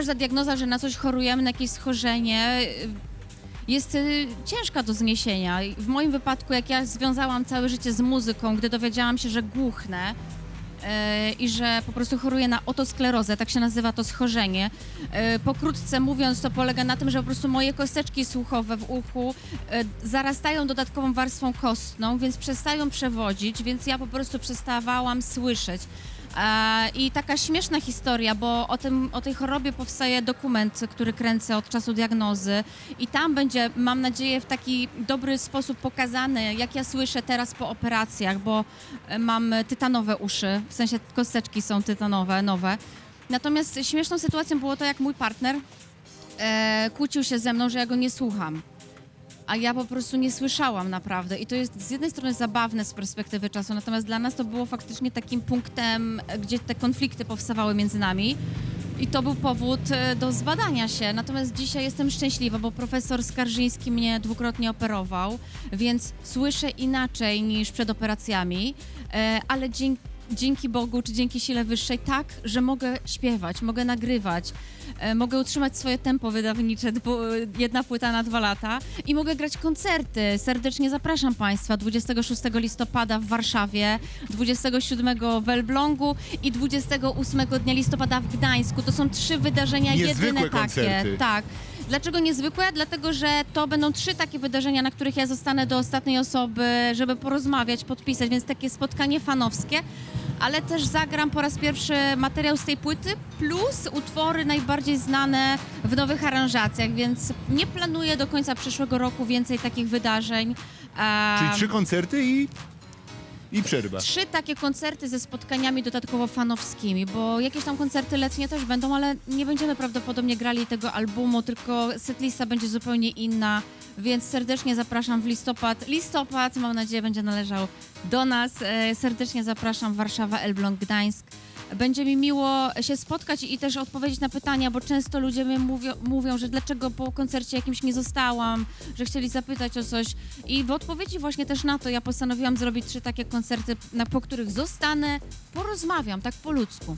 każda diagnoza, że na coś chorujemy, na jakieś schorzenie, y, jest y, ciężka do zniesienia. W moim wypadku, jak ja związałam całe życie z muzyką, gdy dowiedziałam się, że głuchnę y, i że po prostu choruję na otosklerozę, tak się nazywa to schorzenie. Pokrótce mówiąc, to polega na tym, że po prostu moje kosteczki słuchowe w uchu zarastają dodatkową warstwą kostną, więc przestają przewodzić, więc ja po prostu przestawałam słyszeć. E, I taka śmieszna historia, bo o, tym, o tej chorobie powstaje dokument, który kręcę od czasu diagnozy i tam będzie, mam nadzieję, w taki dobry sposób pokazane, jak ja słyszę teraz po operacjach, bo e, mam tytanowe uszy, w sensie kosteczki są tytanowe, nowe. Natomiast śmieszną sytuacją było to, jak mój partner e, kłócił się ze mną, że ja go nie słucham. A ja po prostu nie słyszałam naprawdę. I to jest z jednej strony zabawne z perspektywy czasu, natomiast dla nas to było faktycznie takim punktem, gdzie te konflikty powstawały między nami. I to był powód e, do zbadania się. Natomiast dzisiaj jestem szczęśliwa, bo profesor Skarżyński mnie dwukrotnie operował, więc słyszę inaczej niż przed operacjami, e, ale dzięki dzięki Bogu, czy dzięki sile wyższej, tak, że mogę śpiewać, mogę nagrywać, e, mogę utrzymać swoje tempo wydawnicze, dwu, jedna płyta na dwa lata i mogę grać koncerty. Serdecznie zapraszam Państwa 26 listopada w Warszawie, 27 w Elblągu i 28 dnia listopada w Gdańsku. To są trzy wydarzenia Niezwykłe jedyne takie. koncerty. Tak. Dlaczego niezwykłe? Dlatego, że to będą trzy takie wydarzenia, na których ja zostanę do ostatniej osoby, żeby porozmawiać, podpisać, więc takie spotkanie fanowskie. Ale też zagram po raz pierwszy materiał z tej płyty, plus utwory najbardziej znane w nowych aranżacjach, więc nie planuję do końca przyszłego roku więcej takich wydarzeń. Czyli trzy koncerty i, i przerwa. Trzy takie koncerty ze spotkaniami dodatkowo fanowskimi, bo jakieś tam koncerty letnie też będą, ale nie będziemy prawdopodobnie grali tego albumu, tylko setlista będzie zupełnie inna, więc serdecznie zapraszam w listopad. Listopad, mam nadzieję, będzie należał do nas. E, Serdecznie zapraszam Warszawa, Elbląg, Gdańsk. Będzie mi miło się spotkać i też odpowiedzieć na pytania, bo często ludzie mi mówią, mówią, że dlaczego po koncercie jakimś nie zostałam, że chcieli zapytać o coś. I w odpowiedzi właśnie też na to ja postanowiłam zrobić trzy takie koncerty, na, po których zostanę, porozmawiam tak po ludzku.